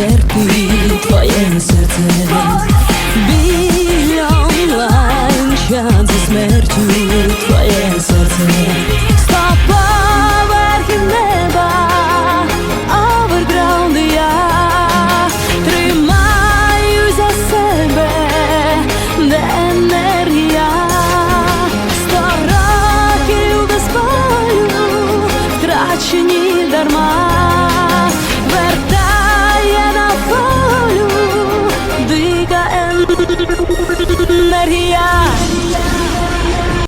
ущербки твоє серце. Біля онлайн чат за смертю твоє серце.